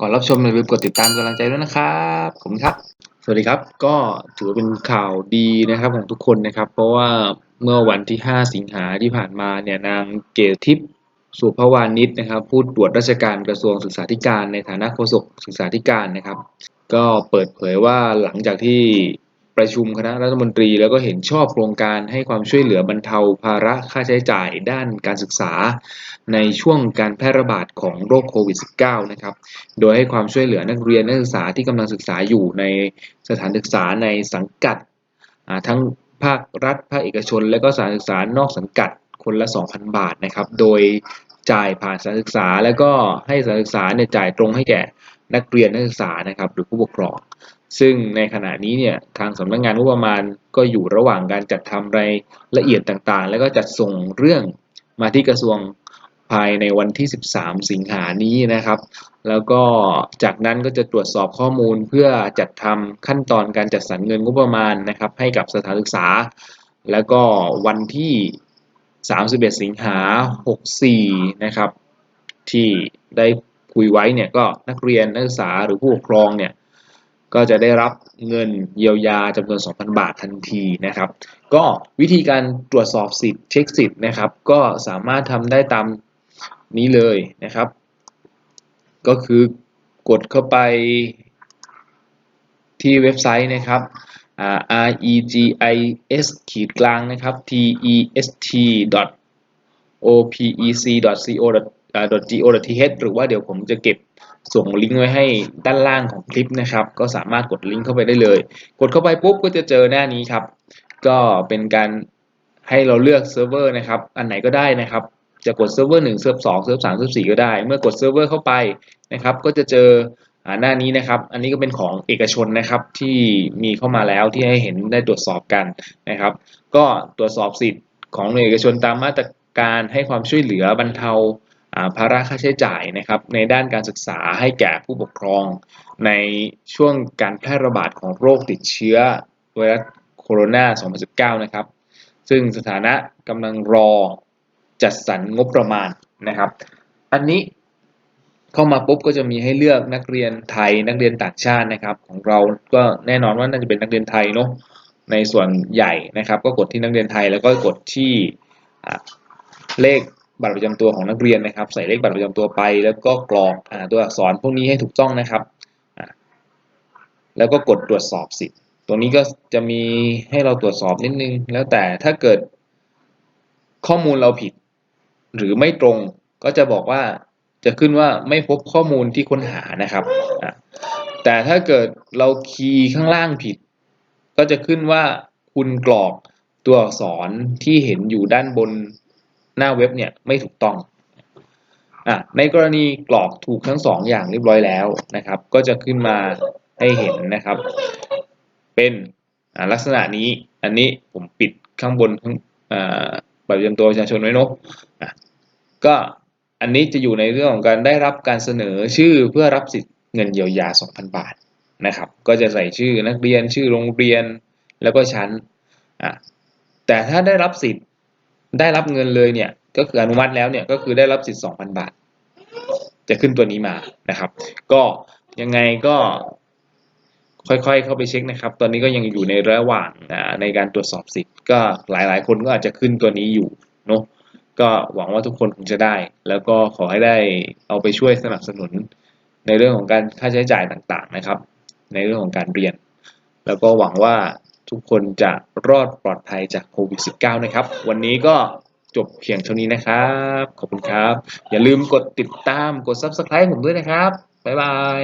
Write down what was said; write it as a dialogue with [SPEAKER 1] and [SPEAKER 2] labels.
[SPEAKER 1] ก่อนรับชมอย่าลืมกดติดตามกำลังใจด้วยนะครับขอบคุณครับ สวัสดีครับ ก็ถือว่าเป็นข่าวดีนะครับของทุกคนนะครับ เพราะว่าเมื่อวันที่ 5 สิงหาที่ผ่านมาเนี่ยนางเกศทิพย์สุภวานิชนะครับ ผู้ตรวจราชการกระทรวงศึกษาธิการในฐานะโฆษกศึกษาธิการนะครับ ก็เปิดเผยว่าหลังจากที่ ประชุมคณะรัฐมนตรี แล้วก็เห็นชอบโครงการให้ความช่วยเหลือบรรเทาภาระค่าใช้จ่ายด้านการศึกษา ในช่วงการแพร่ระบาดของโรคโควิด -19 นะครับ โดยให้ความช่วยเหลือนักเรียนนักศึกษาที่กำลังศึกษาอยู่ในสถานศึกษาในสังกัดทั้งภาครัฐภาคเอกชน และก็สถานศึกษานอกสังกัดคนละ 2,000 บาทนะครับ โดยจ่ายผ่านสถานศึกษา แล้วก็ให้สถานศึกษาเนี่ยจ่ายตรงให้แก่นักเรียนนักศึกษานะครับ หรือผู้ปกครอง ซึ่งในขณะนี้เนี่ยทางสำนักงงานงบประมาณก็อยู่ระหว่างการจัดทำรายละเอียดต่างๆ แล้วก็จัดส่งเรื่องมาที่กระทรวงภายในวันที่ 13 สิงหานี้นะครับ แล้วก็จากนั้นก็จะตรวจสอบข้อมูลเพื่อจัดทำขั้นตอนการจัดสรรเงินงบประมาณนะครับ ให้กับสถานศึกษา แล้วก็วันที่ 31 สิงหา 64 นะครับ ที่ได้คุยไว้เนี่ยก็นักเรียนนักศึกษาหรือผู้ปกครองเนี่ย ก็จะได้รับเงินเยียวยาจำนวน 2,000 บาททันทีนะครับ ก็วิธีการตรวจสอบสิทธิ์เช็คสิทธิ์นะครับ ก็สามารถทำได้ตามนี้เลยนะครับ ก็คือกดเข้าไปที่เว็บไซต์นะครับ r e g i s ขีดกลางนะครับ t e s t o p e c co go th หรือว่าเดี๋ยวผมจะเก็บ ส่งลิงก์ไว้ให้ด้านล่างของคลิปนะครับ ก็สามารถกดลิงก์เข้าไปได้เลย กดเข้าไปปุ๊บก็จะเจอหน้านี้ครับ ก็เป็นการให้เราเลือกเซิร์ฟเวอร์นะครับ อันไหนก็ได้นะครับ จะกดเซิร์ฟเวอร์หนึ่งเซิร์ฟสองเซิร์ฟสามเซิร์ฟสี่ก็ได้ เมื่อกดเซิร์ฟเวอร์เข้าไปนะครับ ก็จะเจอหน้านี้นะครับ อันนี้ก็เป็นของเอกชนนะครับที่มีเข้ามาแล้วที่ให้เห็นได้ตรวจสอบกันนะครับ ก็ตรวจสอบสิทธิ์ของหน่วยเอกชนตามมาตรการให้ความช่วยเหลือบรรเทา ภาระค่าใช้จ่ายนะครับในด้านการศึกษาให้แก่ผู้ปกครอง ในช่วงการแพร่ระบาดของโรคติดเชื้อไวรัสโคโรนา 2019 นะครับ ซึ่งสถานะกำลังรอจัดสรรงบประมาณนะครับ อันนี้เข้ามาปุ๊บก็จะมีให้เลือกนักเรียนไทยนักเรียนต่างชาตินะครับ ของเราก็แน่นอนว่าน่าจะเป็นนักเรียนไทยเนาะในส่วนใหญ่นะครับ ก็กดที่นักเรียนไทยแล้วก็กดที่เลข บัตรประจำตัวของนักเรียนนะครับ ใส่เลขบัตรประจำตัวไป แล้วก็กรอกตัวอักษรพวกนี้ให้ถูกต้องนะครับ แล้วก็กดตรวจสอบสิทธิ์ตรงนี้ก็จะมีให้เราตรวจสอบนิดนึง แล้วแต่ถ้าเกิดข้อมูลเราผิด หรือไม่ตรงก็จะบอกว่าจะขึ้นว่าไม่พบข้อมูลที่ค้นหานะครับ แต่ถ้าเกิดเราคีย์ข้างล่างผิด ก็จะขึ้นว่าคุณกรอกตัวอักษรที่เห็นอยู่ด้านบน หน้าเว็บเนี่ยไม่ถูกต้องอในกรณีกรอกถูกทั้งสองอย่างเรียบร้อยแล้วนะครับ ก็จะขึ้นมาให้เห็นนะครับ เป็นลักษณะนี้อันนี้ผมปิดข้างบนข้างบัตรประจำตัวประชาชนไว้เนาะก็อันนี้จะอยู่ในเรื่องของการได้รับการเสนอชื่อเพื่อรับสิทธิ์เงินเยียวยา 2,000 บาทนะครับ ก็จะใส่ชื่อนักเรียนชื่อโรงเรียนแล้วก็ชั้นอะแต่ถ้าได้รับสิทธิ์ ได้รับเงินเลยเนี่ยก็คืออนุมัติแล้วเนี่ยก็คือได้รับสิทธิ์2,000 บาท จะขึ้นตัวนี้มานะครับ ก็ยังไงก็ค่อยๆ เข้าไปเช็คนะครับ ตอนนี้ก็ยังอยู่ในระหว่างในการตรวจสอบสิทธิ์ ก็หลายๆ คนก็อาจจะขึ้นตัวนี้อยู่เนาะก็หวังว่าทุกคนคงจะได้ แล้วก็ขอให้ได้เอาไปช่วยสนับสนุนในเรื่องของการค่าใช้จ่ายต่างๆนะครับ ในเรื่องของการเรียน แล้วก็หวังว่า ทุกคนจะรอดปลอดภัยจากโควิด -19 นะครับ วันนี้ก็จบเพียงเท่านี้นะครับ ขอบคุณครับ อย่าลืมกดติดตามกด Subscribe ผมด้วยนะครับ บ๊ายบาย